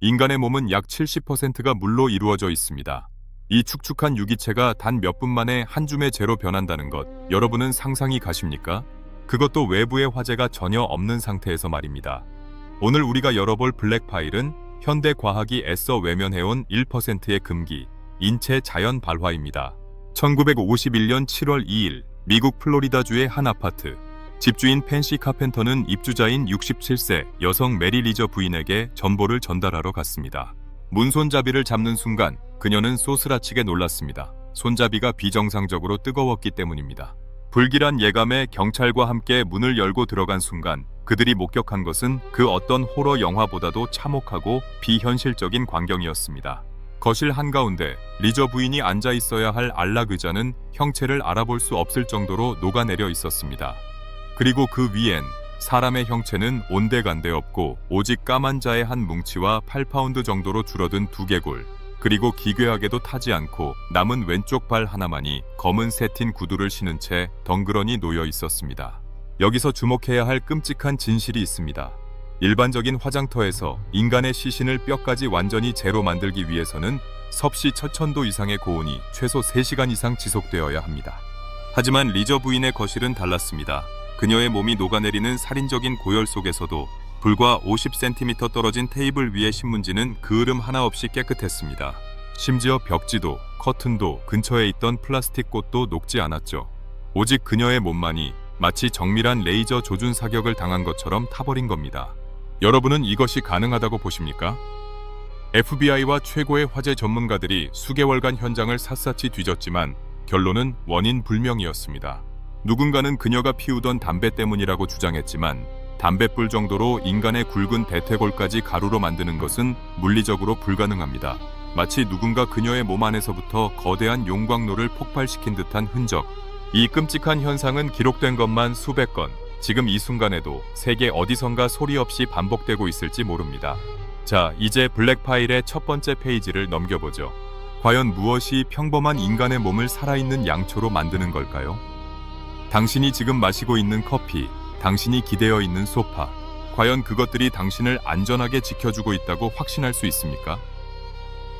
인간의 몸은 약 70%가 물로 이루어져 있습니다. 이 축축한 유기체가 단 몇 분 만에 한 줌의 재로 변한다는 것, 여러분은 상상이 가십니까? 그것도 외부의 화재가 전혀 없는 상태에서 말입니다. 오늘 우리가 열어볼 블랙 파일은 현대 과학이 애써 외면해온 1%의 금기, 인체 자연 발화입니다. 1951년 7월 2일, 미국 플로리다주의 한 아파트. 집주인 펜시 카펜터는 입주자인 67세 여성 메리 리저 부인에게 전보를 전달하러 갔습니다. 문손잡이를 잡는 순간 그녀는 소스라치게 놀랐습니다. 손잡이가 비정상적으로 뜨거웠기 때문입니다. 불길한 예감에 경찰과 함께 문을 열고 들어간 순간 그들이 목격한 것은 그 어떤 호러 영화보다도 참혹하고 비현실적인 광경이었습니다. 거실 한가운데 리저 부인이 앉아 있어야 할 안락 의자는 형체를 알아볼 수 없을 정도로 녹아내려 있었습니다. 그리고 그 위엔 사람의 형체는 온데간데 없고 오직 까만 자의 한 뭉치와 8파운드 정도로 줄어든 두개골 그리고 기괴하게도 타지 않고 남은 왼쪽 발 하나만이 검은 새틴 구두를 신은 채 덩그러니 놓여 있었습니다. 여기서 주목해야 할 끔찍한 진실이 있습니다. 일반적인 화장터에서 인간의 시신을 뼈까지 완전히 재로 만들기 위해서는 섭씨 천천도 이상의 고온이 최소 3시간 이상 지속되어야 합니다. 하지만 리저 부인의 거실은 달랐습니다. 그녀의 몸이 녹아내리는 살인적인 고열 속에서도 불과 50cm 떨어진 테이블 위의 신문지는 그을음 하나 없이 깨끗했습니다. 심지어 벽지도 커튼도 근처에 있던 플라스틱 꽃도 녹지 않았죠. 오직 그녀의 몸만이 마치 정밀한 레이저 조준 사격을 당한 것처럼 타버린 겁니다. 여러분은 이것이 가능하다고 보십니까? FBI와 최고의 화재 전문가들이 수개월간 현장을 샅샅이 뒤졌지만 결론은 원인 불명이었습니다. 누군가는 그녀가 피우던 담배 때문이라고 주장했지만 담뱃불 정도로 인간의 굵은 대퇴골까지 가루로 만드는 것은 물리적으로 불가능합니다. 마치 누군가 그녀의 몸 안에서부터 거대한 용광로를 폭발시킨 듯한 흔적. 이 끔찍한 현상은 기록된 것만 수백 건, 지금 이 순간에도 세계 어디선가 소리 없이 반복되고 있을지 모릅니다. 자, 이제 블랙파일의 첫 번째 페이지를 넘겨보죠. 과연 무엇이 평범한 인간의 몸을 살아있는 양초로 만드는 걸까요? 당신이 지금 마시고 있는 커피, 당신이 기대어 있는 소파, 과연 그것들이 당신을 안전하게 지켜주고 있다고 확신할 수 있습니까?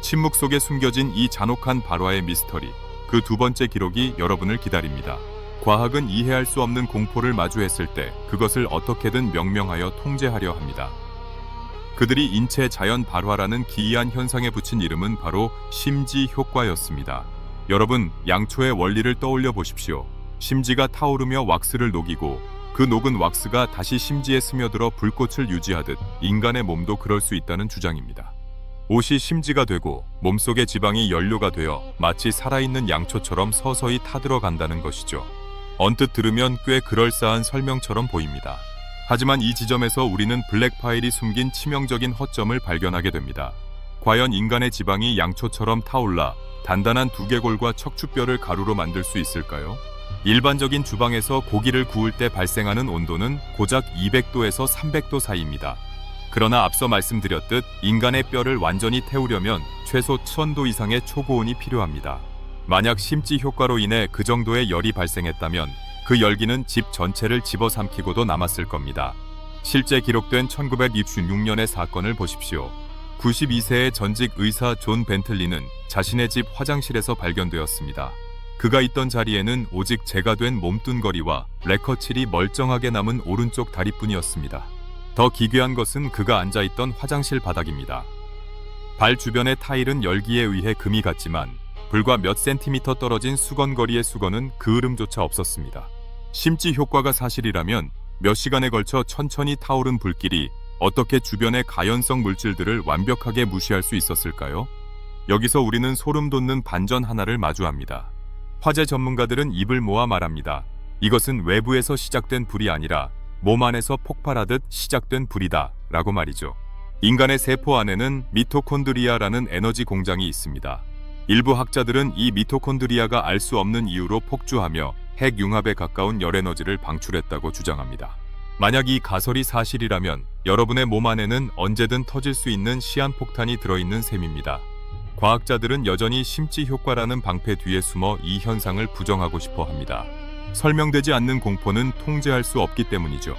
침묵 속에 숨겨진 이 잔혹한 발화의 미스터리, 그 두 번째 기록이 여러분을 기다립니다. 과학은 이해할 수 없는 공포를 마주했을 때 그것을 어떻게든 명명하여 통제하려 합니다. 그들이 인체 자연 발화라는 기이한 현상에 붙인 이름은 바로 심지 효과였습니다. 여러분, 양초의 원리를 떠올려 보십시오. 심지가 타오르며 왁스를 녹이고 그 녹은 왁스가 다시 심지에 스며들어 불꽃을 유지하듯 인간의 몸도 그럴 수 있다는 주장입니다. 옷이 심지가 되고 몸속의 지방이 연료가 되어 마치 살아있는 양초처럼 서서히 타들어간다는 것이죠. 언뜻 들으면 꽤 그럴싸한 설명처럼 보입니다. 하지만 이 지점에서 우리는 블랙파일이 숨긴 치명적인 허점을 발견하게 됩니다. 과연 인간의 지방이 양초처럼 타올라 단단한 두개골과 척추뼈를 가루로 만들 수 있을까요? 일반적인 주방에서 고기를 구울 때 발생하는 온도는 고작 200도에서 300도 사이입니다. 그러나 앞서 말씀드렸듯 인간의 뼈를 완전히 태우려면 최소 1000도 이상의 초고온이 필요합니다. 만약 심지 효과로 인해 그 정도의 열이 발생했다면 그 열기는 집 전체를 집어삼키고도 남았을 겁니다. 실제 기록된 1966년의 사건을 보십시오. 92세의 전직 의사 존 벤틀리는 자신의 집 화장실에서 발견되었습니다. 그가 있던 자리에는 오직 재가 된 몸뚱거리와 레커칠이 멀쩡하게 남은 오른쪽 다리뿐이었습니다. 더 기괴한 것은 그가 앉아 있던 화장실 바닥입니다. 발 주변의 타일은 열기에 의해 금이 갔지만 불과 몇 센티미터 떨어진 수건거리의 수건은 그을음조차 없었습니다. 심지 효과가 사실이라면 몇 시간에 걸쳐 천천히 타오른 불길이 어떻게 주변의 가연성 물질들을 완벽하게 무시할 수 있었을까요? 여기서 우리는 소름 돋는 반전 하나를 마주합니다. 화재 전문가들은 입을 모아 말합니다. 이것은 외부에서 시작된 불이 아니라 몸 안에서 폭발하듯 시작된 불이다 라고 말이죠. 인간의 세포 안에는 미토콘드리아라는 에너지 공장이 있습니다. 일부 학자들은 이 미토콘드리아가 알 수 없는 이유로 폭주하며 핵융합에 가까운 열에너지를 방출했다고 주장합니다. 만약 이 가설이 사실이라면 여러분의 몸 안에는 언제든 터질 수 있는 시한폭탄이 들어있는 셈입니다. 과학자들은 여전히 심지 효과라는 방패 뒤에 숨어 이 현상을 부정하고 싶어 합니다. 설명되지 않는 공포는 통제할 수 없기 때문이죠.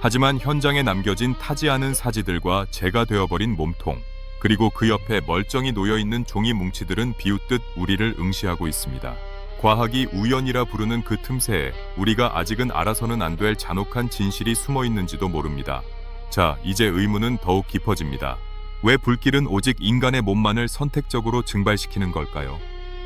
하지만 현장에 남겨진 타지 않은 사지들과 재가 되어버린 몸통, 그리고 그 옆에 멀쩡히 놓여 있는 종이 뭉치들은 비웃듯 우리를 응시하고 있습니다. 과학이 우연이라 부르는 그 틈새에 우리가 아직은 알아서는 안 될 잔혹한 진실이 숨어 있는지도 모릅니다. 자, 이제 의문은 더욱 깊어집니다. 왜 불길은 오직 인간의 몸만을 선택적으로 증발시키는 걸까요?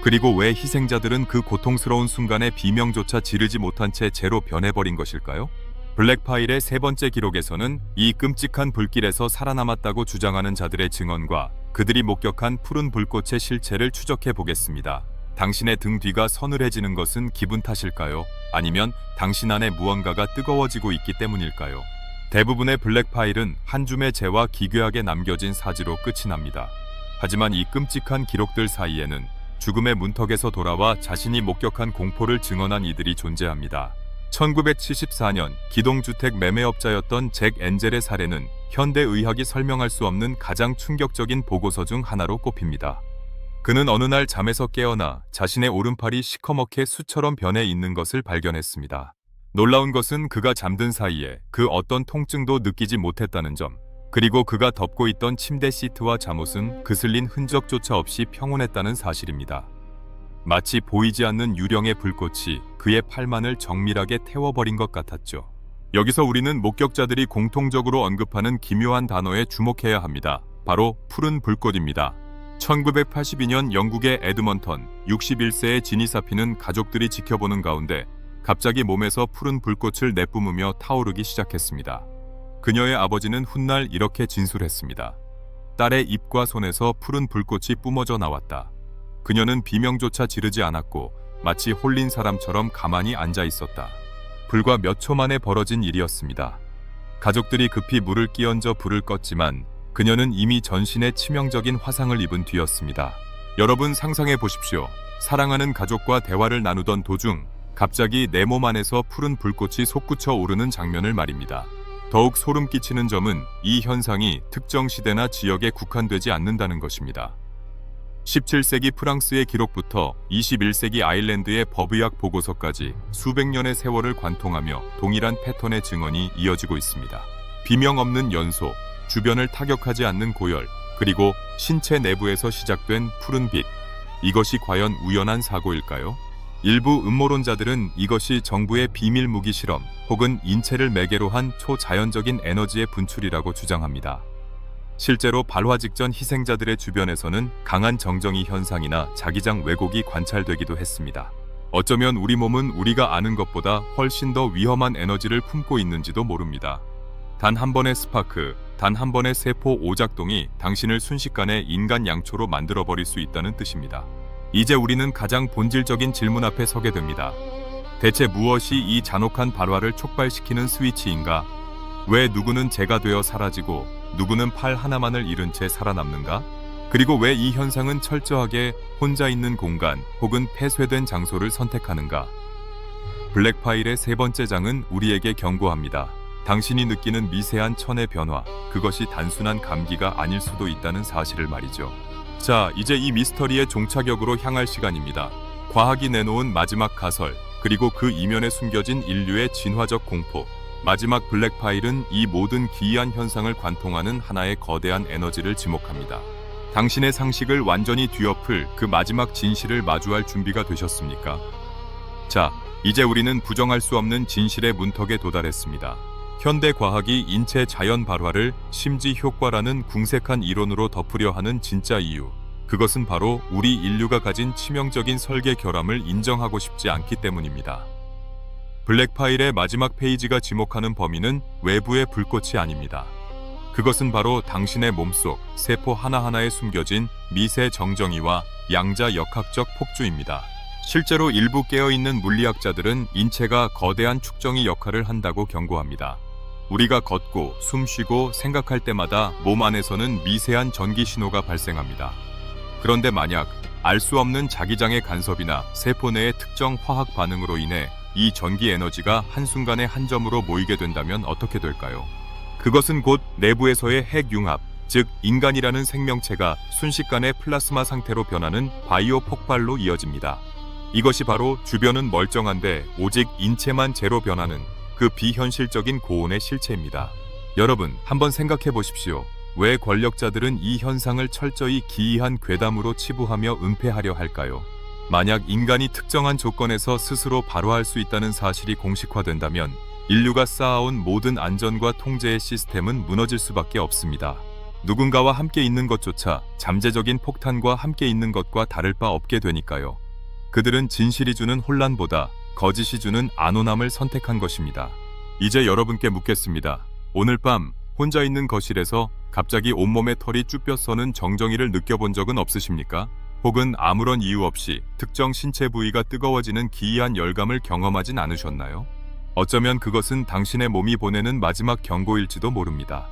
그리고 왜 희생자들은 그 고통스러운 순간에 비명조차 지르지 못한 채 재로 변해버린 것일까요? 블랙파일의 세 번째 기록에서는 이 끔찍한 불길에서 살아남았다고 주장하는 자들의 증언과 그들이 목격한 푸른 불꽃의 실체를 추적해 보겠습니다. 당신의 등 뒤가 서늘해지는 것은 기분 탓일까요? 아니면 당신 안에 무언가가 뜨거워지고 있기 때문일까요? 대부분의 블랙 파일은 한 줌의 재와 기괴하게 남겨진 사지로 끝이 납니다. 하지만 이 끔찍한 기록들 사이에는 죽음의 문턱에서 돌아와 자신이 목격한 공포를 증언한 이들이 존재합니다. 1974년 기동주택 매매업자였던 잭 엔젤의 사례는 현대 의학이 설명할 수 없는 가장 충격적인 보고서 중 하나로 꼽힙니다. 그는 어느 날 잠에서 깨어나 자신의 오른팔이 시커멓게 수처럼 변해 있는 것을 발견했습니다. 놀라운 것은 그가 잠든 사이에 그 어떤 통증도 느끼지 못했다는 점, 그리고 그가 덮고 있던 침대 시트와 잠옷은 그슬린 흔적조차 없이 평온했다는 사실입니다. 마치 보이지 않는 유령의 불꽃이 그의 팔만을 정밀하게 태워버린 것 같았죠. 여기서 우리는 목격자들이 공통적으로 언급하는 기묘한 단어에 주목해야 합니다. 바로 푸른 불꽃입니다. 1982년 영국의 에드먼턴 61세의 지니 사피는 가족들이 지켜보는 가운데 갑자기 몸에서 푸른 불꽃을 내뿜으며 타오르기 시작했습니다. 그녀의 아버지는 훗날 이렇게 진술했습니다. 딸의 입과 손에서 푸른 불꽃이 뿜어져 나왔다. 그녀는 비명조차 지르지 않았고 마치 홀린 사람처럼 가만히 앉아 있었다. 불과 몇 초 만에 벌어진 일이었습니다. 가족들이 급히 물을 끼얹어 불을 껐지만 그녀는 이미 전신에 치명적인 화상을 입은 뒤였습니다. 여러분 상상해 보십시오. 사랑하는 가족과 대화를 나누던 도중 갑자기 내 몸 안에서 푸른 불꽃이 솟구쳐 오르는 장면을 말입니다. 더욱 소름 끼치는 점은 이 현상이 특정 시대나 지역에 국한되지 않는다는 것입니다. 17세기 프랑스의 기록부터 21세기 아일랜드의 법의학 보고서까지 수백 년의 세월을 관통하며 동일한 패턴의 증언이 이어지고 있습니다. 비명 없는 연소, 주변을 타격하지 않는 고열, 그리고 신체 내부에서 시작된 푸른 빛. 이것이 과연 우연한 사고일까요? 일부 음모론자들은 이것이 정부의 비밀 무기 실험 혹은 인체를 매개로 한 초자연적인 에너지의 분출이라고 주장합니다. 실제로 발화 직전 희생자들의 주변에서는 강한 정정이 현상이나 자기장 왜곡이 관찰되기도 했습니다. 어쩌면 우리 몸은 우리가 아는 것보다 훨씬 더 위험한 에너지를 품고 있는지도 모릅니다. 단 한 번의 스파크, 단 한 번의 세포 오작동이 당신을 순식간에 인간 양초로 만들어버릴 수 있다는 뜻입니다. 이제 우리는 가장 본질적인 질문 앞에 서게 됩니다. 대체 무엇이 이 잔혹한 발화를 촉발시키는 스위치인가? 왜 누구는 재가 되어 사라지고 누구는 팔 하나만을 잃은 채 살아남는가? 그리고 왜 이 현상은 철저하게 혼자 있는 공간 혹은 폐쇄된 장소를 선택하는가? 블랙파일의 세 번째 장은 우리에게 경고합니다. 당신이 느끼는 미세한 천의 변화, 그것이 단순한 감기가 아닐 수도 있다는 사실을 말이죠. 자, 이제 이 미스터리의 종착역으로 향할 시간입니다. 과학이 내놓은 마지막 가설, 그리고 그 이면에 숨겨진 인류의 진화적 공포. 마지막 블랙파일은 이 모든 기이한 현상을 관통하는 하나의 거대한 에너지를 지목합니다. 당신의 상식을 완전히 뒤엎을 그 마지막 진실을 마주할 준비가 되셨습니까? 자, 이제 우리는 부정할 수 없는 진실의 문턱에 도달했습니다. 현대 과학이 인체 자연 발화를 심지 효과라는 궁색한 이론으로 덮으려 하는 진짜 이유. 그것은 바로 우리 인류가 가진 치명적인 설계 결함을 인정하고 싶지 않기 때문입니다. 블랙파일의 마지막 페이지가 지목하는 범인은 외부의 불꽃이 아닙니다. 그것은 바로 당신의 몸속 세포 하나하나에 숨겨진 미세 정정이와 양자 역학적 폭주입니다. 실제로 일부 깨어있는 물리학자들은 인체가 거대한 축정이 역할을 한다고 경고합니다. 우리가 걷고 숨 쉬고 생각할 때마다 몸 안에서는 미세한 전기 신호가 발생합니다. 그런데 만약 알 수 없는 자기장의 간섭이나 세포 내의 특정 화학 반응으로 인해 이 전기 에너지가 한순간에 한 점으로 모이게 된다면 어떻게 될까요? 그것은 곧 내부에서의 핵융합, 즉 인간이라는 생명체가 순식간에 플라스마 상태로 변하는 바이오 폭발로 이어집니다. 이것이 바로 주변은 멀쩡한데 오직 인체만 제로 변하는 그 비현실적인 고온의 실체입니다. 여러분, 한번 생각해 보십시오. 왜 권력자들은 이 현상을 철저히 기이한 괴담으로 치부하며 은폐하려 할까요? 만약 인간이 특정한 조건에서 스스로 발화할 수 있다는 사실이 공식화된다면 인류가 쌓아온 모든 안전과 통제의 시스템은 무너질 수밖에 없습니다. 누군가와 함께 있는 것조차 잠재적인 폭탄과 함께 있는 것과 다를 바 없게 되니까요. 그들은 진실이 주는 혼란보다 거짓이 주는 안온함을 선택한 것입니다. 이제 여러분께 묻겠습니다. 오늘 밤 혼자 있는 거실에서 갑자기 온몸에 털이 쭈뼛 서는 정정이를 느껴본 적은 없으십니까? 혹은 아무런 이유 없이 특정 신체 부위가 뜨거워지는 기이한 열감을 경험하진 않으셨나요? 어쩌면 그것은 당신의 몸이 보내는 마지막 경고일지도 모릅니다.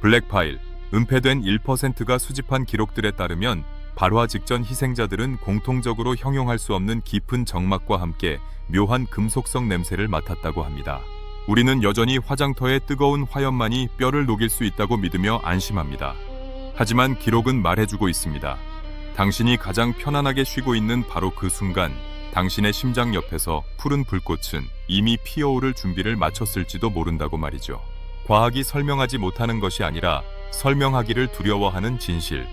블랙파일, 은폐된 1%가 수집한 기록들에 따르면 발화 직전 희생자들은 공통적으로 형용할 수 없는 깊은 정막과 함께 묘한 금속성 냄새를 맡았다고 합니다. 우리는 여전히 화장터의 뜨거운 화염만이 뼈를 녹일 수 있다고 믿으며 안심합니다. 하지만 기록은 말해주고 있습니다. 당신이 가장 편안하게 쉬고 있는 바로 그 순간, 당신의 심장 옆에서 푸른 불꽃은 이미 피어오를 준비를 마쳤을지도 모른다고 말이죠. 과학이 설명하지 못하는 것이 아니라 설명하기를 두려워하는 진실.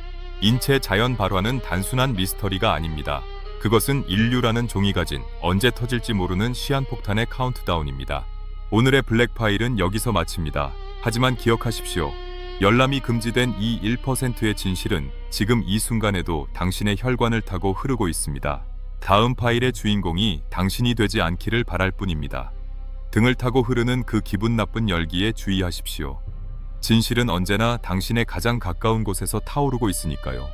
인체 자연 발화는 단순한 미스터리가 아닙니다. 그것은 인류라는 종이 가진 언제 터질지 모르는 시한폭탄의 카운트다운입니다. 오늘의 블랙파일은 여기서 마칩니다. 하지만 기억하십시오. 열람이 금지된 이 1%의 진실은 지금 이 순간에도 당신의 혈관을 타고 흐르고 있습니다. 다음 파일의 주인공이 당신이 되지 않기를 바랄 뿐입니다. 등을 타고 흐르는 그 기분 나쁜 열기에 주의하십시오. 진실은 언제나 당신의 가장 가까운 곳에서 타오르고 있으니까요.